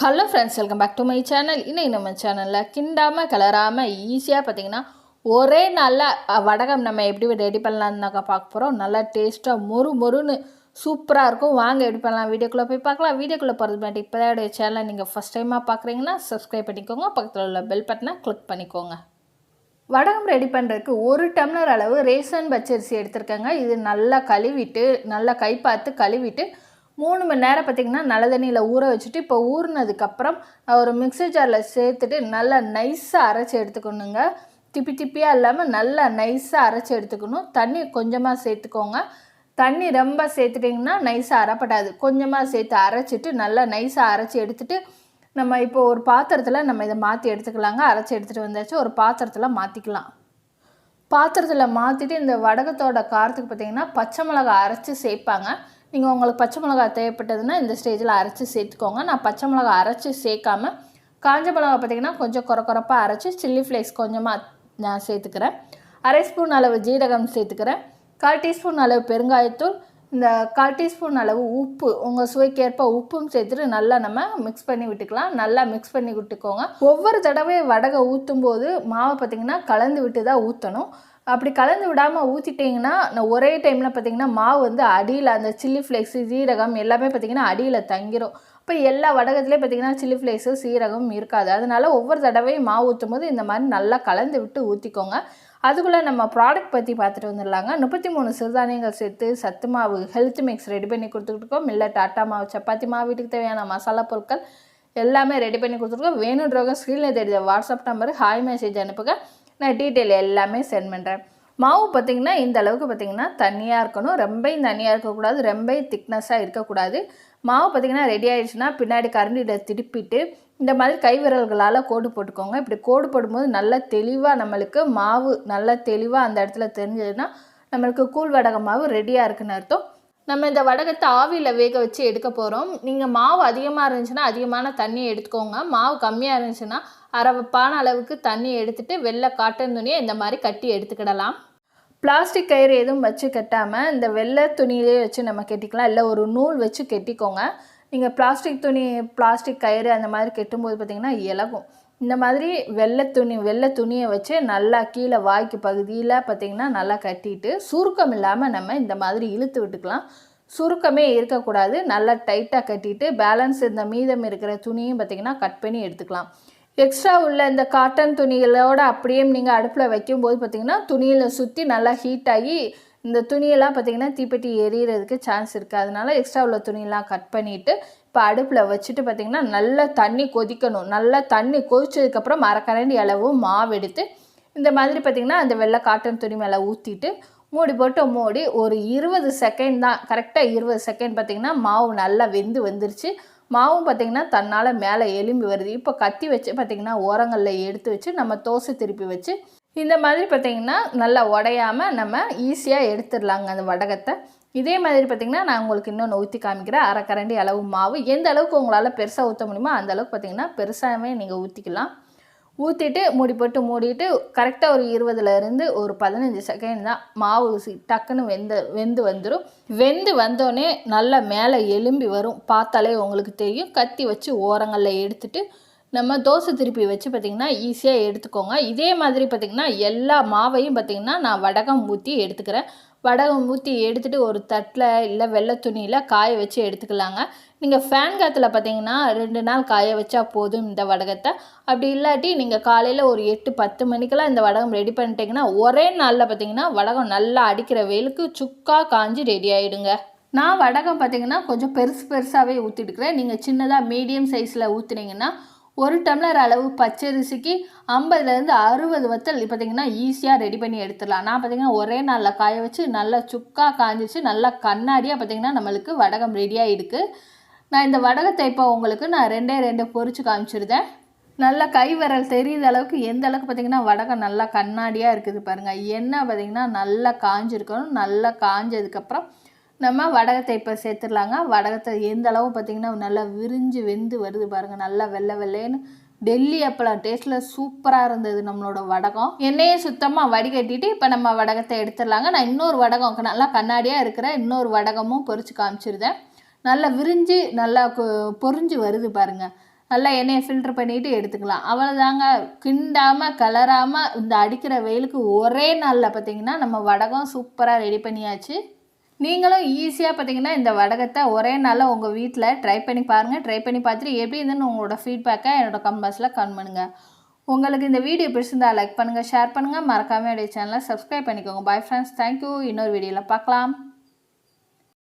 Hello friends welcome back to my channel இன்னைக்கு நம்ம சேனலில் கிண்டாமல் கிளறாமல் ஈஸியாக பார்த்தீங்கன்னா ஒரே நாளில் வடகம் நம்ம எப்படி ரெடி பண்ணலான்னாக்கா பார்க்க போகிறோம் நல்லா டேஸ்ட்டாக மொறு மொறுன்னு சூப்பராக இருக்கும். வாங்க எப்படி பண்ணலாம் வீடியோக்குள்ளே போய் பார்க்கலாம். வீடியோக்குள்ளே போகிறது மாதிரி இப்போ தான் சேனலை நீங்கள் ஃபஸ்ட் டைமாக பார்க்குறீங்கன்னா சப்ஸ்கிரைப் பண்ணிக்கோங்க. பக்கத்தில் உள்ள பெல் பட்டனை கிளிக் பண்ணிக்கோங்க. வடகம் ரெடி பண்ணுறதுக்கு ஒரு டம்ளர் அளவு ரேசன் பச்சரிசி எடுத்திருக்கேங்க. இது நல்லா கழுவிட்டு நல்லா கை பார்த்து கழுவிட்டு மூணு மணி நேரம் பார்த்திங்கன்னா நல்ல தண்ணியில் ஊற வச்சுட்டு இப்போ ஊறினதுக்கப்புறம் ஒரு மிக்ஸி ஜாரில் சேர்த்துட்டு நல்லா நைஸாக அரைச்சி எடுத்துக்கணுங்க. திப்பி திப்பியாக இல்லாமல் நல்லா நைஸாக அரைச்சி எடுத்துக்கணும். தண்ணி கொஞ்சமாக சேர்த்துக்கோங்க. தண்ணி ரொம்ப சேர்த்துட்டிங்கன்னா நைஸாக அரைப்படாது. கொஞ்சமாக சேர்த்து அரைச்சிட்டு நல்லா நைஸாக அரைச்சி எடுத்துட்டு நம்ம இப்போ ஒரு பாத்திரத்தில் நம்ம இதை மாற்றி எடுத்துக்கலாங்க. அரைச்சி எடுத்துகிட்டு வந்தாச்சு. ஒரு பாத்திரத்தில் மாற்றிக்கலாம் பாத்திரத்தில் மாற்றிட்டு இந்த வடகத்தோட காரத்துக்கு பார்த்தீங்கன்னா பச்சை மிளகாய் அரைச்சி சேர்ப்பாங்க. நீங்கள் உங்களுக்கு பச்சை மிளகாய் தேவைப்பட்டதுன்னா இந்த ஸ்டேஜில் அரைச்சி சேர்த்துக்கோங்க. நான் பச்சை மிளகாய் அரைச்சி சேர்க்காம காஞ்ச மிளகாய் பார்த்தீங்கன்னா கொஞ்சம் குறை குறைப்பாக அரைச்சி சில்லி ஃப்ளேக்ஸ் கொஞ்சமாக நான் சேர்த்துக்கிறேன். அரை ஸ்பூன் அளவு ஜீரகம் சேர்த்துக்கிறேன். கால் டீஸ்பூன் அளவு பெருங்காயத்தூள். இந்த கால் டீஸ்பூன் அளவு உப்பு உங்கள் சுவைக்கேற்ப உப்பும் சேர்த்துட்டு நல்லா நம்ம மிக்ஸ் பண்ணி விட்டுக்கலாம். நல்லா மிக்ஸ் பண்ணி விட்டுக்கோங்க. ஒவ்வொரு தடவை வடகை ஊற்றும் போது மாவை பார்த்திங்கன்னா கலந்து விட்டு தான் ஊற்றணும் அப்படி கலந்து விடாமல் ஊற்றிட்டிங்கன்னா நான் ஒரே டைமில் பார்த்திங்கன்னா மாவு வந்து அடியில் அந்த சில்லி ஃப்ளேக்ஸு சீரகம் எல்லாமே பார்த்திங்கன்னா அடியில் தங்கிரும். இப்போ எல்லா வடகத்துலேயும் பார்த்திங்கன்னா சில்லி ஃப்ளேக்ஸு சீரகம் இருக்காது. அதனால் ஒவ்வொரு தடவையும் மாவு ஊற்றும் போது இந்த மாதிரி நல்லா கலந்து விட்டு ஊற்றிக்கோங்க அதுக்குள்ளே நம்ம ப்ராடக்ட் பற்றி பார்த்துட்டு வந்துடலாங்க. முப்பத்தி மூணு சிறுதானியங்கள் சேர்த்து சத்து மாவு ஹெல்த் மிக்ஸ் ரெடி பண்ணி கொடுத்துட்ருக்கோம் இல்லை டாட்டா மாவு சப்பாத்தி மாவு வீட்டுக்கு தேவையான மசாலா பொருட்கள் எல்லாமே ரெடி பண்ணி கொடுத்துருக்கோம். வேணுன்றவங்க ஸ்க்ரீனில் தெரிஞ்ச வாட்ஸ்அப் நம்பருக்கு ஹாய் மெசேஜ் அனுப்புங்க. நான் டீட்டெயில் எல்லாமே சென்ட் பண்ணுறேன் மாவு பார்த்திங்கன்னா இந்த அளவுக்கு பார்த்திங்கன்னா தண்ணியாக இருக்கணும். ரொம்பையும் தண்ணியாக இருக்கக்கூடாது. ரொம்பையும் திக்னஸ்ஸாக இருக்கக்கூடாது. மாவு பார்த்திங்கன்னா ரெடி ஆயிடுச்சுன்னா பின்னாடி கரண்டியில் திருப்பிட்டு இந்த மாதிரி கை விரல்களால் கோடு போட்டுக்கோங்க. இப்படி கோடு போடும்போது நல்லா தெளிவாக நம்மளுக்கு மாவு நல்லா தெளிவாக அந்த இடத்துல தெரிஞ்சதுன்னா நம்மளுக்கு கூழ் வடக மாவு ரெடியாக இருக்குன்னு அர்த்தம். நம்ம இந்த வடகத்தை ஆவியில் வேக வச்சு எடுக்க போகிறோம் நீங்கள் மாவு அதிகமாக இருந்துச்சுன்னா அதிகமான தண்ணி எடுத்துக்கோங்க. மாவு கம்மியாக இருந்துச்சுன்னா அரை பான அளவுக்கு தண்ணி எடுத்துகிட்டு வெள்ளை காட்டன் துணியை இந்த மாதிரி கட்டி எடுத்துக்கிடலாம். பிளாஸ்டிக் கயிறு எதுவும் வச்சு கட்டாமல் இந்த வெள்ளை துணியிலே வச்சு நம்ம கட்டிக்கலாம். இல்லை ஒரு நூல் வச்சு கட்டிக்கோங்க. நீங்கள் பிளாஸ்டிக் துணி பிளாஸ்டிக் கயிறு அந்த மாதிரி கட்டும்போது பார்த்திங்கன்னா இலகும். இந்த மாதிரி வெள்ளை துணி வெள்ளை துணியை வச்சு நல்லா கீழே வாய்க்கு பகுதியில் பார்த்திங்கன்னா நல்லா கட்டிட்டு சுருக்கம் இல்லாமல் நம்ம இந்த மாதிரி இழுத்து விட்டுக்கலாம். சுருக்கமே இருக்கக்கூடாது. நல்லா டைட்டாக கட்டிட்டு பேலன்ஸ் இந்த மீதம் இருக்கிற துணியும் பார்த்திங்கன்னா கட் பண்ணி எடுத்துக்கலாம். எக்ஸ்ட்ரா உள்ள இந்த காட்டன் துணிகளோட அப்படியே நீங்கள் அடுப்பில் வைக்கும்போது பார்த்திங்கன்னா துணியில் சுற்றி நல்லா ஹீட் ஆகி இந்த துணியெல்லாம் பார்த்திங்கன்னா தீப்பெட்டி எரியறதுக்கு சான்ஸ் இருக்குது அதனால எக்ஸ்ட்ரா உள்ள துணியெல்லாம் கட் பண்ணிவிட்டு இப்போ அடுப்பில் வச்சுட்டு பார்த்திங்கன்னா நல்லா தண்ணி கொதிக்கணும். நல்லா தண்ணி கொதிச்சதுக்கப்புறம் மரக்கரண்டி அளவு மாவு எடுத்து இந்த மாதிரி பார்த்திங்கன்னா அந்த வெள்ளை காட்டன் துணி மேலே ஊற்றிட்டு மூடி போட்டு மூடி ஒரு இருபது செகண்ட் தான் கரெக்டாக இருபது செகண்ட் பார்த்திங்கன்னா மாவு நல்லா வெந்து வந்துருச்சு. மாவும் பார்த்திங்கன்னா தன்னால் மேலே எலும்பி வருது. இப்போ கத்தி வச்சு பார்த்திங்கன்னா ஓரங்களில் எடுத்து வச்சு நம்ம தோசை திருப்பி வச்சு இந்த மாதிரி பார்த்திங்கன்னா நல்லா உடையாமல் நம்ம ஈஸியாக எடுத்துடலாங்க அந்த வடகத்தை. இதே மாதிரி பார்த்திங்கன்னா நான் உங்களுக்கு இன்னொன்று ஊற்றி காமிக்கிறேன். அரை கரண்டி அளவு மாவு. எந்த அளவுக்கு உங்களால் பெருசாக ஊற்ற முடியுமோ அந்த அளவுக்கு பார்த்திங்கன்னா பெருசாகவே நீங்கள் ஊற்றிக்கலாம் ஊற்றிட்டு மூடி போட்டு மூடிட்டு கரெக்டாக ஒரு இருபதுலேருந்து ஒரு பதினஞ்சு செகண்ட் தான் மாவு டக்குன்னு வெந்து வெந்து வந்துடும் வெந்து வந்தோடனே நல்லா மேலே எலும்பி வரும். பார்த்தாலே உங்களுக்கு தெரியும். கத்தி வச்சு ஓரங்களில் எடுத்துட்டு நம்ம தோசை திருப்பி வச்சு பார்த்திங்கன்னா ஈஸியாக எடுத்துக்கோங்க. இதே மாதிரி பார்த்திங்கன்னா எல்லா மாவையும் பார்த்திங்கன்னா நான் வடகம் ஊற்றி எடுத்துக்கிறேன். வடகம் ஊற்றி எடுத்துகிட்டு ஒரு தட்டில் இல்லை வெள்ளை துணியில் காய வச்சு எடுத்துக்கலாங்க. நீங்கள் ஃபேன் காற்றுல பார்த்தீங்கன்னா ரெண்டு நாள் காய வச்சா போதும் இந்த வடகத்தை. அப்படி இல்லாட்டி நீங்கள் காலையில் ஒரு எட்டு பத்து மணிக்கெல்லாம் இந்த வடகம் ரெடி பண்ணிட்டீங்கன்னா ஒரே நாளில் பார்த்தீங்கன்னா வடகம் நல்லா அடிக்கிற வெயிலுக்கு சுக்கா காஞ்சி ரெடி ஆகிடுங்க நான் வடகம் பார்த்தீங்கன்னா கொஞ்சம் பெருசு பெருசாகவே ஊற்றிட்டுக்கிறேன் நீங்கள் சின்னதாக மீடியம் சைஸில் ஊற்றுனீங்கன்னா ஒரு டம்ளர் அளவு பச்சரிசிக்கு ஐம்பதுலேருந்து அறுபது வத்தல் பார்த்திங்கன்னா ஈஸியாக ரெடி பண்ணி எடுத்துடலாம். நான் பார்த்திங்கன்னா ஒரே நாளில் காய வச்சு நல்லா சுக்காக காஞ்சிச்சு நல்லா கண்ணாடியாக பார்த்திங்கன்னா நம்மளுக்கு வடகம் ரெடியாக இருக்குது நான் இந்த வடகத்தை இப்போ உங்களுக்கு நான் ரெண்டே ரெண்டு பொறிச்சு காமிச்சிருந்தேன். நல்லா கை விரல் தெரியுத அளவுக்கு எந்த அளவுக்கு பார்த்திங்கன்னா வடகம் நல்லா கண்ணாடியாக இருக்குது பாருங்கள் எண்ணெய் பார்த்திங்கன்னா நல்லா காஞ்சிருக்கணும் நல்லா காஞ்சதுக்கப்புறம் நம்ம வடகத்தை இப்போ சேர்த்துடலாங்க. வடகத்தை எந்த அளவு பார்த்திங்கன்னா நல்லா விரிஞ்சு வெந்து வருது பாருங்கள் நல்லா வெள்ளை வெள்ளைன்னு டெல்லி அப்பளம் டேஸ்ட்டில் சூப்பராக இருந்தது நம்மளோட வடகம். எண்ணெயை சுத்தமாக வடிகட்டிட்டு இப்போ நம்ம வடகத்தை எடுத்துடலாங்க. நான் இன்னொரு வடகம் நல்லா கண்ணாடியாக இருக்கிற இன்னொரு வடகமும் பொறிச்சு காமிச்சிருந்தேன். நல்லா விரிஞ்சு நல்லா பொரிஞ்சு வருது பாருங்கள் நல்லா எண்ணெயை ஃபில்டர் பண்ணிவிட்டு எடுத்துக்கலாம். அவ்வளோதாங்க கிண்டாமல் கலராமல் இந்த அடிக்கிற வெயிலுக்கு ஒரே நாளில் பார்த்தீங்கன்னா நம்ம வடகம் சூப்பராக ரெடி பண்ணியாச்சு. நீங்களும் ஈஸியாக பார்த்தீங்கன்னா இந்த வடகத்தை ஒரே நாளில் உங்கள் வீட்டில் ட்ரை பண்ணி பாருங்கள் ட்ரை பண்ணி பார்த்துட்டு எப்படி இருந்துன்னு உங்களோட ஃபீட்பேக்கை என்னோட கமெண்ட்ஸில் கமெண்ட் பண்ணுங்கள் உங்களுக்கு இந்த வீடியோ பிடிச்சிருந்தா லைக் பண்ணுங்கள் ஷேர் பண்ணுங்கள் மறக்காமல் என்னுடைய சேனலை சப்ஸ்கிரைப் பண்ணிக்கோங்க. பாய் ஃப்ரெண்ட்ஸ் தேங்க்யூ இன்னொரு வீடியோவில் பார்க்கலாம்.